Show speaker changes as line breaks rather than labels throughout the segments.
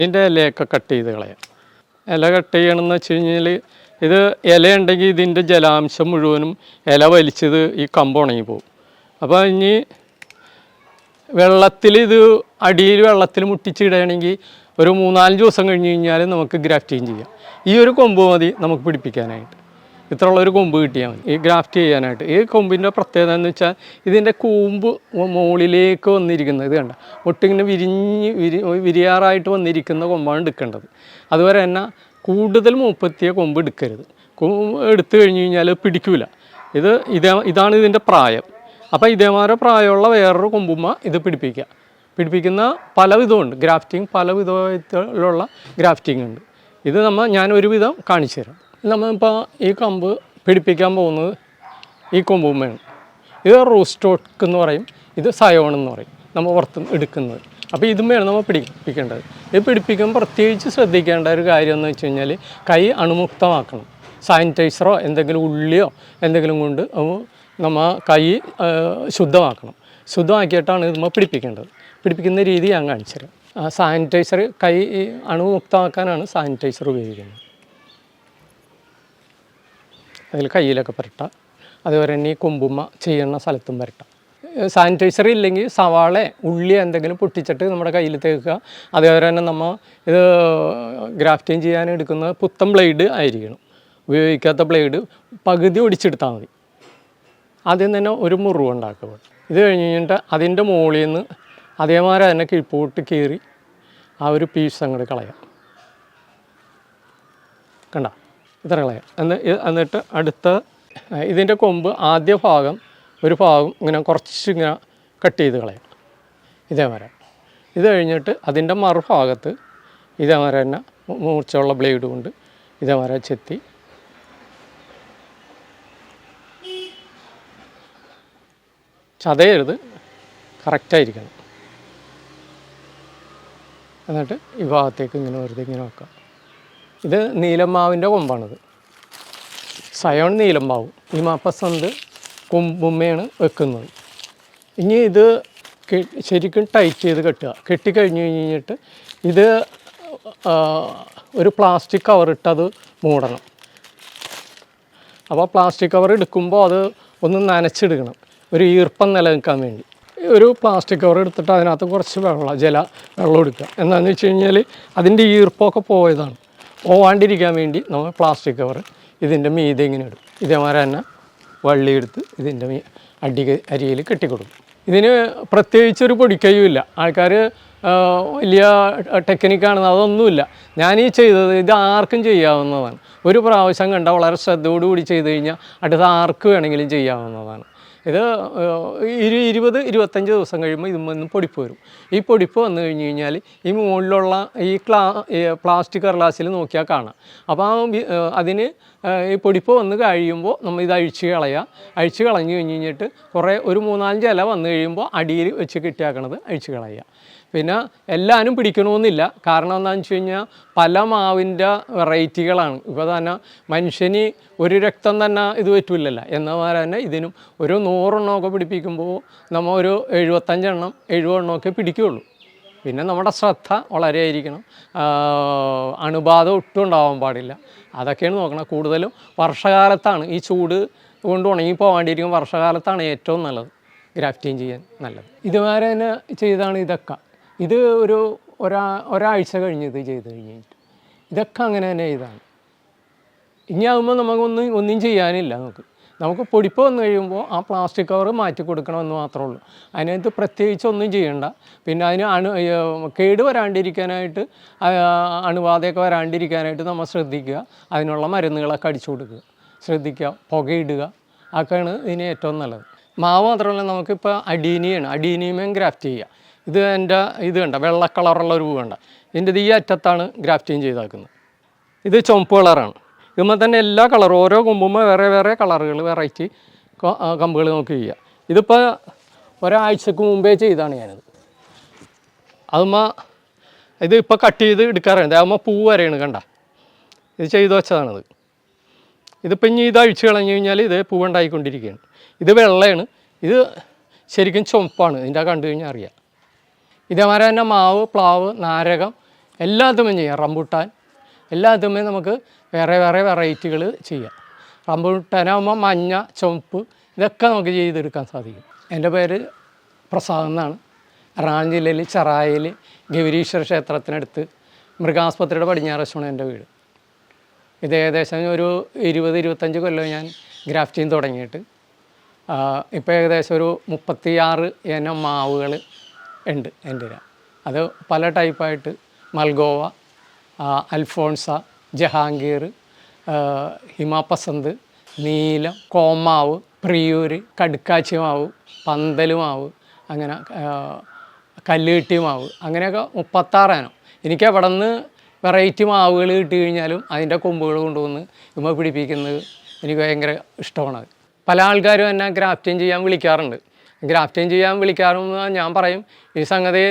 ഇതിന്റെ ഇലയൊക്കെ കട്ട് ചെയ്ത് കളയാം. ഇല കട്ട് ചെയ്യണമെന്ന് വെച്ച് കഴിഞ്ഞാൽ ഇത് ഇല ഉണ്ടെങ്കിൽ ഇതിന്റെ ജലാംശം മുഴുവനും ഇല വലിച്ചത് ഈ കമ്പ് ഉണങ്ങി പോകും. അപ്പോൾ ഇനി വെള്ളത്തിൽ ഇത് അടിയിൽ വെള്ളത്തിൽ മുട്ടിച്ചിടുകയാണെങ്കിൽ ഒരു മൂന്നാൽ ദിവസം കഴിഞ്ഞ് കഴിഞ്ഞാൽ നമുക്ക് ഗ്രാഫ്റ്റിങ് ചെയ്യാം. ഈ ഒരു കൊമ്പ് മതി നമുക്ക് പിടിപ്പിക്കാനായിട്ട്. ഇത്രയുള്ള ഒരു കൊമ്പ് കിട്ടിയാൽ മതി. ഈ ഗ്രാഫ്റ്റ് ചെയ്യാനായിട്ട്. ഈ കൊമ്പിന്റെ പ്രത്യേകത എന്ന് വെച്ചാൽ ഇതിന്റെ കൂമ്പ് മുകളിലേക്ക് വന്നിരിക്കുന്നത്. ഇത് കണ്ട. ഒട്ടിങ്ങനെ വിരിഞ്ഞ് വിരി വിരിയാറായിട്ട് വന്നിരിക്കുന്ന കൊമ്പാണ് എടുക്കേണ്ടത്. അതുവരെ തന്നെ കൂടുതൽ മൂപ്പത്തിയ കൊമ്പ് എടുക്കരുത്. എടുത്തു കഴിഞ്ഞ് കഴിഞ്ഞാൽ പിടിക്കൂല. ഇത് ഇതേ ഇതാണ് ഇതിന്റെ പ്രായം. അപ്പോൾ ഇതേമാതിരി പ്രായമുള്ള വേറൊരു കൊമ്പുമ്മ ഇത് പിടിപ്പിക്കുക. പിടിപ്പിക്കുന്ന പല വിധമുണ്ട്. ഗ്രാഫ്റ്റിംഗ് പല വിധത്തിലുള്ള ഗ്രാഫ്റ്റിംഗ് ഉണ്ട്. ഇത് നമ്മൾ ഞാൻ ഒരുവിധം കാണിച്ചു തരാം. നമ്മളിപ്പോൾ ഈ കമ്പ് പിടിപ്പിക്കാൻ പോകുന്നത് ഈ കൊമ്പുമ്മയാണ്. ഇത് റൂസ്റ്റോക്ക് എന്ന് പറയും. ഇത് സയോൺ എന്ന് പറയും. നമ്മൾ പുറത്ത് എടുക്കുന്നത്. അപ്പോൾ ഇതുമ്മയാണ് നമ്മൾ പിടിപ്പിക്കേണ്ടത്. ഇത് പിടിപ്പിക്കുമ്പോൾ പ്രത്യേകിച്ച് ശ്രദ്ധിക്കേണ്ട ഒരു കാര്യം എന്ന് വെച്ച് കഴിഞ്ഞാൽ കൈ അണുമുക്തമാക്കണം. സാനിറ്റൈസറോ എന്തെങ്കിലും ഉള്ളിയോ എന്തെങ്കിലും കൊണ്ട് നമ്മൾ കൈ ശുദ്ധമാക്കണം. ശുദ്ധമാക്കിയിട്ടാണ് ഇത് നമ്മൾ പിടിപ്പിക്കേണ്ടത്. പിടിപ്പിക്കുന്ന രീതി ഞാൻ കാണിച്ചു തരാം സാനിറ്റൈസർ കൈ അണുമുക്തമാക്കാനാണ് സാനിറ്റൈസർ ഉപയോഗിക്കുന്നത്. അതിൽ കയ്യിലൊക്കെ പുരട്ടാം. അതുപോലെ തന്നെ ഈ കുമ്പുമ്മ ചെയ്യുന്ന സ്ഥലത്തും പുരട്ടാം. സാനിറ്റൈസർ ഇല്ലെങ്കിൽ സവാള ഉള്ളി എന്തെങ്കിലും പൊട്ടിച്ചിട്ട് നമ്മുടെ കയ്യിൽ തേക്കുക. അതേപോലെ തന്നെ നമ്മൾ ഇത് ഗ്രാഫ്റ്റിംഗ് ചെയ്യാൻ എടുക്കുന്ന പുത്തൻ ബ്ലേഡ് ആയിരിക്കണം. ഉപയോഗിക്കാത്ത ബ്ലേഡ് പകുതി ഒടിച്ചെടുത്താൽ മതി. ആദ്യം തന്നെ ഒരു മുറിവ് ഉണ്ടാക്കുക. ഇത് കഴിഞ്ഞ് കഴിഞ്ഞിട്ട് അതിന്റെ മുകളിൽ നിന്ന് അതേമാതിരി തന്നെ കിഴിപ്പോട്ട് കീറി ആ ഒരു പീസ് അങ്ങോട്ട് കളയാം. കണ്ട? ഇത്ര കളയാം എന്ന് എന്നിട്ട് അടുത്ത ഇതിന്റെ കൊമ്പ് ആദ്യ ഭാഗം ഒരു ഭാഗം ഇങ്ങനെ കുറച്ച് ഇങ്ങനെ കട്ട് ചെയ്ത് കളയാം. ഇതേമാരെ ഇത് കഴിഞ്ഞിട്ട് അതിന്റെ മറുഭാഗത്ത് ഇതേമാരെ തന്നെ മൂർച്ചയുള്ള ബ്ലേഡ് കൊണ്ട് ഇതേമാരെ ചെത്തി. ചതയരുത്. കറക്റ്റായിരിക്കണം എന്നിട്ട് ഈ ഭാഗത്തേക്ക് ഇങ്ങനെ വെറുതെ ഇങ്ങനെ വെക്കാം. ഇത് നീലമ്മാവിന്റെ കൊമ്പാണിത്. സയോൺ നീലമ്മാവ് ഈ മാപ്പസന്ത് കൊമ്പുമ്മയാണ് വെക്കുന്നത്. ഇനി ഇത് ശരിക്കും ടൈറ്റ് ചെയ്ത് കെട്ടുക. കെട്ടിക്കഴിഞ്ഞ് കഴിഞ്ഞിട്ട് ഇത് ഒരു പ്ലാസ്റ്റിക് കവറിട്ട് അത് മൂടണം. അപ്പോൾ പ്ലാസ്റ്റിക് കവർ എടുക്കുമ്പോൾ അത് ഒന്ന് നനച്ചെടുക്കണം ഒരു ഈർപ്പം നിലനിൽക്കാൻ വേണ്ടി. ഒരു പ്ലാസ്റ്റിക് കവർ എടുത്തിട്ട് അതിനകത്ത് കുറച്ച് വെള്ളം ജല വെള്ളം എടുക്കുക എന്താണെന്ന് വെച്ച് കഴിഞ്ഞാൽ അതിന്റെ ഈർപ്പമൊക്കെ പോയതാണ്. പോവാണ്ടിരിക്കാൻ വേണ്ടി നമ്മൾ പ്ലാസ്റ്റിക് കവർ ഇതിന്റെ മീതെ ഇങ്ങനെ ഇടും. ഇതേമാതിരി തന്നെ വള്ളി എടുത്ത് ഇതിന്റെ മീ അടി അരിയിൽ കെട്ടിക്കൊടുക്കും. ഇതിന് പ്രത്യേകിച്ചൊരു പൊടിക്കൈയും ഇല്ല. ആൾക്കാർ വലിയ ടെക്നിക്കാണെന്ന് അതൊന്നുമില്ല. ഞാൻ ഈ ചെയ്തത് ഇത് ആർക്കും ചെയ്യാവുന്നതാണ്. ഒരു പ്രാവശ്യം കണ്ടാൽ വളരെ ശ്രദ്ധയോടുകൂടി ചെയ്ത് കഴിഞ്ഞാൽ അടുത്ത ആർക്ക് വേണമെങ്കിലും ചെയ്യാവുന്നതാണ്. ഇത് ഇരു ഇരുപത് ഇരുപത്തഞ്ച് ദിവസം കഴിയുമ്പോൾ ഇതുമ്മൊന്നും പൊടിപ്പ് വരും. ഈ പൊടിപ്പ് വന്നു കഴിഞ്ഞ് കഴിഞ്ഞാൽ ഈ മുകളിലുള്ള ഈ ക്ലാ പ്ലാസ്റ്റിക് കർലാസിൽ നോക്കിയാൽ കാണാം. അപ്പോൾ ആ അതിന് ഈ പൊടിപ്പ് വന്ന് കഴിയുമ്പോൾ നമ്മൾ ഇത് അഴിച്ച് കളയുക അഴിച്ച് കളഞ്ഞു കഴിഞ്ഞ് കഴിഞ്ഞിട്ട് കുറേ ഒരു മൂന്നാലഞ്ച് ഇല വന്നു കഴിയുമ്പോൾ അടിയിൽ വെച്ച് കിട്ടിയാക്കണത് അഴിച്ച് കളയുക പിന്നെ എല്ലാവരും പിടിക്കണമെന്നില്ല. കാരണം എന്താണെന്ന് വെച്ച് കഴിഞ്ഞാൽ പല മാവിന്റെ വെറൈറ്റികളാണ്. ഇപ്പോൾ തന്നെ മനുഷ്യന് ഒരു രക്തം തന്നെ ഇത് പറ്റില്ലല്ലോ എന്ന പോലെ തന്നെ ഇതിനും ഒരു നൂറെണ്ണമൊക്കെ പിടിപ്പിക്കുമ്പോൾ നമ്മൾ ഒരു എഴുപത്തഞ്ചെണ്ണം എഴുപതെണ്ണമൊക്കെ പിടിക്കുകയുള്ളൂ. പിന്നെ നമ്മുടെ ശ്രദ്ധ വളരെ ആയിരിക്കണം. അണുബാധ ഒട്ടും ഉണ്ടാവാൻ പാടില്ല. അതൊക്കെയാണ് നോക്കണം. കൂടുതലും വർഷകാലത്താണ് ഈ ചൂട് കൊണ്ട് ഉണങ്ങി പോകാണ്ടിരിക്കും വർഷകാലത്താണ് ഏറ്റവും നല്ലത്. ഗ്രാഫ്റ്റിങ് ചെയ്യാൻ നല്ലത്. ഇതുവരെ തന്നെ ചെയ്താണ് ഇതൊക്കെ. ഇത് ഒരു ഒരാ ഒരാഴ്ച കഴിഞ്ഞ് ഇത് ചെയ്ത് കഴിഞ്ഞിട്ട്. ഇതൊക്കെ അങ്ങനെ തന്നെ ചെയ്താണ്. ഇനി ആകുമ്പോൾ നമുക്കൊന്നും ഒന്നും ചെയ്യാനില്ല നമുക്ക്. നമുക്ക് പൊടിപ്പ് വന്നു കഴിയുമ്പോൾ ആ പ്ലാസ്റ്റിക് കവർ മാറ്റി കൊടുക്കണമെന്ന് മാത്രമേ ഉള്ളൂ. അതിനകത്ത് പ്രത്യേകിച്ച് ഒന്നും ചെയ്യണ്ട. പിന്നെ അതിന് അണു കേട് വരാണ്ടിരിക്കാനായിട്ട് അണുബാധയൊക്കെ വരാണ്ടിരിക്കാനായിട്ട് നമ്മൾ ശ്രദ്ധിക്കുക. അതിനുള്ള മരുന്നുകളൊക്കെ അടിച്ചു കൊടുക്കുക. ശ്രദ്ധിക്കുക. പുകയിടുക. അതൊക്കെയാണ് ഇതിന് ഏറ്റവും നല്ലത്. മാവ് മാത്രമല്ല നമുക്കിപ്പോൾ അഡീനിയാണ് അഡീനിയമേയും ഗ്രാഫ്റ്റ് ചെയ്യുക ഇത് എന്റെ ഇത് കണ്ട വെള്ള കളറുള്ള ഒരു പൂ കണ്ട. ഇതിന്റെ ഈ അറ്റത്താണ് ഗ്രാഫ്റ്റിങ് ചെയ്താക്കുന്നത്. ഇത് ചുമപ്പ് കളറാണ്. ഇതുമ്പോൾ തന്നെ എല്ലാ കളറും ഓരോ കൊമ്പുമ്പോൾ വേറെ വേറെ കളറുകൾ വെറൈറ്റി കമ്പുകൾ നോക്കി ചെയ്യുക ഇതിപ്പോൾ ഒരാഴ്ചക്ക് മുമ്പേ ചെയ്താണ് ഞാനത്. അതുമ്പോൾ ഇത് ഇപ്പോൾ കട്ട് ചെയ്ത് എടുക്കാറുണ്ട്. അതാകുമ്പോൾ പൂ വരെയാണ് കണ്ട. ഇത് ചെയ്തു വെച്ചതാണത്. ഇതിപ്പോൾ ഇനി ഇത് അഴിച്ചു കളഞ്ഞു കഴിഞ്ഞാൽ ഇത് പൂവുണ്ടായിക്കൊണ്ടിരിക്കുകയാണ്. ഇത് വെള്ളയാണ്. ഇത് ശരിക്കും ചുമപ്പാണ് ഇതിന്റെ കണ്ടു കഴിഞ്ഞാൽ അറിയാം. ഇതേമാതിരി തന്നെ മാവ് പ്ലാവ് നാരകം എല്ലാത്തുമേ ചെയ്യാം. റംബുട്ടാൻ എല്ലാത്തുമേ നമുക്ക് വേറെ വേറെ വെറൈറ്റികൾ ചെയ്യാം. റംബുട്ടാനാകുമ്പോൾ മഞ്ഞ ചുവപ്പ് ഇതൊക്കെ നമുക്ക് ചെയ്തെടുക്കാൻ സാധിക്കും. എന്റെ പേര് പ്രസാദ് എന്നാണ്. എറണാകുളം ജില്ലയിൽ ചെറായിൽ ഗൗരീശ്വര ക്ഷേത്രത്തിനടുത്ത് മൃഗാസ്പത്രിയുടെ പടിഞ്ഞാറ് വശമാണ് എന്റെ വീട്. ഇത് ഏകദേശം ഒരു ഇരുപത് ഇരുപത്തഞ്ച് കൊല്ലം ഞാൻ ഗ്രാഫ്റ്റിങ് തുടങ്ങിയിട്ട്. ഇപ്പോൾ ഏകദേശം ഒരു മുപ്പത്തിയാറ് ഇനം മാവുകൾ ഉണ്ട് എന്റെ. അത് പല ടൈപ്പായിട്ട്. മൽഗോവ അൽഫോൺസ ജഹാംഗീർ ഹിമാപസന്ത് നീലം കോമാവ് പ്രിയൂര് കടുക്കാച്ചി മാവ് പന്തൽ മാവ് അങ്ങനെ ആ, കല്ലുകെട്ടി മാവ് അങ്ങനെയൊക്കെ മുപ്പത്താറാനോ എനിക്ക് അവിടെ നിന്ന് വെറൈറ്റി മാവുകൾ കിട്ടി കഴിഞ്ഞാലും അതിന്റെ കൊമ്പുകൾ കൊണ്ടുവന്ന് ഇമ്മ പിടിപ്പിക്കുന്നത് എനിക്ക് ഭയങ്കര ഇഷ്ടമാണ്. പല ആൾക്കാരും എന്നെ ഗ്രാഫ്റ്റിംഗ് ചെയ്യാൻ വിളിക്കാറുണ്ട്. ഗ്രാഫ്റ്റിംഗ് ചെയ്യാൻ വിളിക്കാറെന്ന് ഞാൻ പറയും. ഈ സംഗതി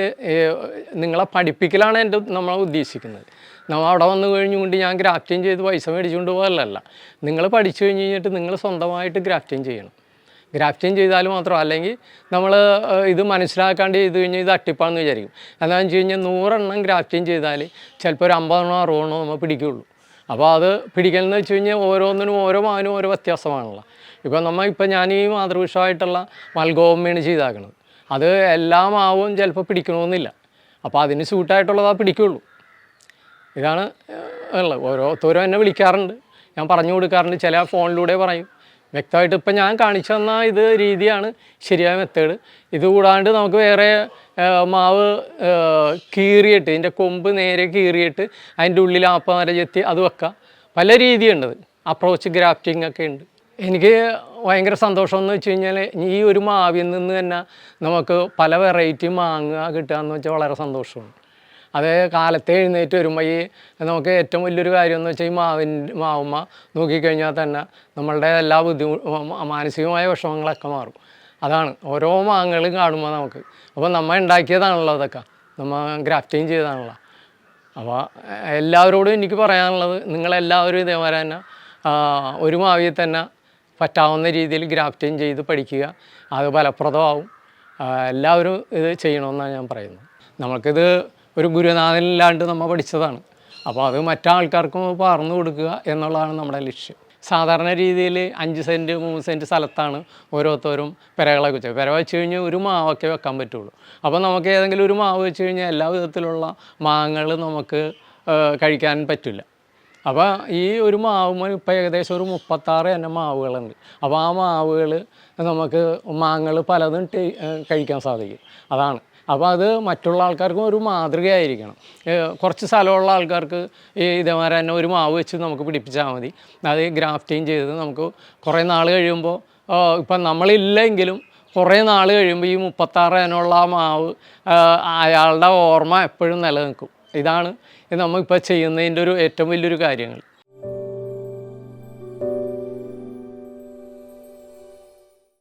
നിങ്ങളെ പഠിപ്പിക്കലാണ് എന്റെ നമ്മൾ ഉദ്ദേശിക്കുന്നത്. നമ്മൾ അവിടെ വന്നു കഴിഞ്ഞുകൊണ്ട് ഞാൻ ഗ്രാഫ്റ്റിംഗ് ചെയ്ത് പൈസ മേടിച്ചുകൊണ്ട് പോകലല്ല. നിങ്ങൾ പഠിച്ചു കഴിഞ്ഞ് കഴിഞ്ഞിട്ട് നിങ്ങൾ സ്വന്തമായിട്ട് ഗ്രാഫ്റ്റിംഗ് ചെയ്യണം. ഗ്രാഫ്റ്റിംഗ് ചെയ്താൽ മാത്രം അല്ലെങ്കിൽ നമ്മൾ ഇത് മനസ്സിലാക്കാണ്ട് ചെയ്ത് കഴിഞ്ഞാൽ ഇത് അട്ടിപ്പാണെന്ന് വിചാരിക്കും. എന്താണെന്ന് വെച്ച് കഴിഞ്ഞാൽ നൂറെണ്ണം ഗ്രാഫ്റ്റിംഗ് ചെയ്താൽ ചിലപ്പോൾ ഒരു അമ്പതെണ്ണോ അറുപതെണ്ണോ നമ്മൾ പിടിക്കുകയുള്ളൂ അപ്പോൾ അത് പിടിക്കലെന്ന് വെച്ച് കഴിഞ്ഞാൽ ഓരോന്നിനും ഓരോ മാനും ഓരോ വ്യത്യാസമാണല്ലോ. ഇപ്പോൾ നമ്മൾ ഇപ്പം ഞാൻ ഈ മാതൃവിഷമായിട്ടുള്ള മൽഗോമയാണ് ചെയ്താക്കണത്. അത് എല്ലാം മാവും ചിലപ്പോൾ പിടിക്കണമെന്നില്ല അപ്പോൾ അതിന് സൂട്ടായിട്ടുള്ളതാ പിടിക്കുള്ളൂ. ഇതാണ് ഉള്ളത്. ഓരോരുത്തരും എന്നെ വിളിക്കാറുണ്ട്. ഞാൻ പറഞ്ഞു കൊടുക്കാറുണ്ട്. ചില ഫോണിലൂടെ പറയും. വ്യക്തമായിട്ട് ഇപ്പം ഞാൻ കാണിച്ചു തന്ന ഇത് രീതിയാണ് ശരിയായ മെത്തേഡ് ഇത് കൂടാണ്ട് നമുക്ക് വേറെ മാവ് കീറിയിട്ട് ഇതിന്റെ കൊമ്പ് നേരെ കീറിയിട്ട് അതിന്റെ ഉള്ളിൽ ആപ്പ വരെ ചെത്തി അത് വെക്കാം. പല രീതിയുണ്ട് അപ്രോച്ച് ഗ്രാഫ്റ്റിംഗ് ഒക്കെ ഉണ്ട്. എനിക്ക് ഭയങ്കര സന്തോഷം എന്ന് വെച്ച് കഴിഞ്ഞാൽ ഈ ഒരു മാവിൽ നിന്ന് തന്നെ നമുക്ക് പല വെറൈറ്റി മാങ്ങ കിട്ടുക എന്ന് വെച്ചാൽ വളരെ സന്തോഷമാണ്. അതേ കാലത്തെ എഴുന്നേറ്റ് വരുമ്പോൾ ഈ നമുക്ക് ഏറ്റവും വലിയൊരു കാര്യം എന്ന് വെച്ചാൽ ഈ മാവിൻ മാവുമ്മ നോക്കിക്കഴിഞ്ഞാൽ തന്നെ നമ്മളുടെ എല്ലാ ബുദ്ധിമുട്ട് മാനസികമായ വിഷമങ്ങളൊക്കെ മാറും. അതാണ് ഓരോ മാങ്ങകളും കാണുമ്പോൾ നമുക്ക്. അപ്പോൾ നമ്മൾ ഉണ്ടാക്കിയതാണല്ലോ അതൊക്കെ. നമ്മൾ ഗ്രാഫ്റ്റിങ് ചെയ്തതാണല്ലോ. അപ്പോൾ എല്ലാവരോടും എനിക്ക് പറയാനുള്ളത് നിങ്ങളെല്ലാവരും ഇതേപോലെ തന്നെ ഒരു മാവിൽ തന്നെ പറ്റാവുന്ന രീതിയിൽ ഗ്രാഫ്റ്റിംഗ് ചെയ്ത് പഠിക്കുക. അത് ഫലപ്രദമാവും. എല്ലാവരും ഇത് ചെയ്യണമെന്നാണ് ഞാൻ പറയുന്നത്. നമുക്കിത് ഒരു ഗുരുനാഥനില്ലാണ്ട് നമ്മൾ പഠിച്ചതാണ്. അപ്പോൾ അത് മറ്റാൾക്കാർക്കും പകർന്നു കൊടുക്കുക എന്നുള്ളതാണ് നമ്മുടെ ലക്ഷ്യം. സാധാരണ രീതിയിൽ അഞ്ച് സെന്റ് മൂന്ന് സെന്റ് സ്ഥലത്താണ് ഓരോരുത്തരും പെരകളെ വെച്ചത് പെര വെച്ച് കഴിഞ്ഞാൽ ഒരു മാവൊക്കെ വെക്കാൻ പറ്റുള്ളൂ. അപ്പോൾ നമുക്ക് ഏതെങ്കിലും ഒരു മാവ് വെച്ച് കഴിഞ്ഞാൽ എല്ലാ വിധത്തിലുള്ള മാങ്ങകൾ നമുക്ക് കഴിക്കാൻ പറ്റില്ല. അപ്പോൾ ഈ ഒരു മാവ് ഇപ്പോൾ ഏകദേശം ഒരു മുപ്പത്താറ് തന്നെ മാവുകളുണ്ട്. അപ്പോൾ ആ മാവുകൾ നമുക്ക് മാങ്ങൾ പലതും കഴിക്കാൻ സാധിക്കും. അതാണ്. അപ്പോൾ അത് മറ്റുള്ള ആൾക്കാർക്കും ഒരു മാതൃകയായിരിക്കണം. കുറച്ച് സ്ഥലമുള്ള ആൾക്കാർക്ക് ഈ ഇതേമാതിരി തന്നെ ഒരു മാവ് വെച്ച് നമുക്ക് പിടിപ്പിച്ചാൽ മതി. അത് ഗ്രാഫ്റ്റിങ് ചെയ്ത് നമുക്ക് കുറേ നാൾ കഴിയുമ്പോൾ ഇപ്പം നമ്മളില്ലെങ്കിലും കുറേ നാൾ കഴിയുമ്പോൾ ഈ മുപ്പത്താറ് അതിനുള്ള മാവ് അയാളുടെ ഓർമ്മ എപ്പോഴും നിലനിൽക്കും. ഇതാണ് നമ്മളിപ്പോൾ ചെയ്യുന്നതിന്റെ ഒരു ഏറ്റവും വലിയൊരു കാര്യങ്ങൾ.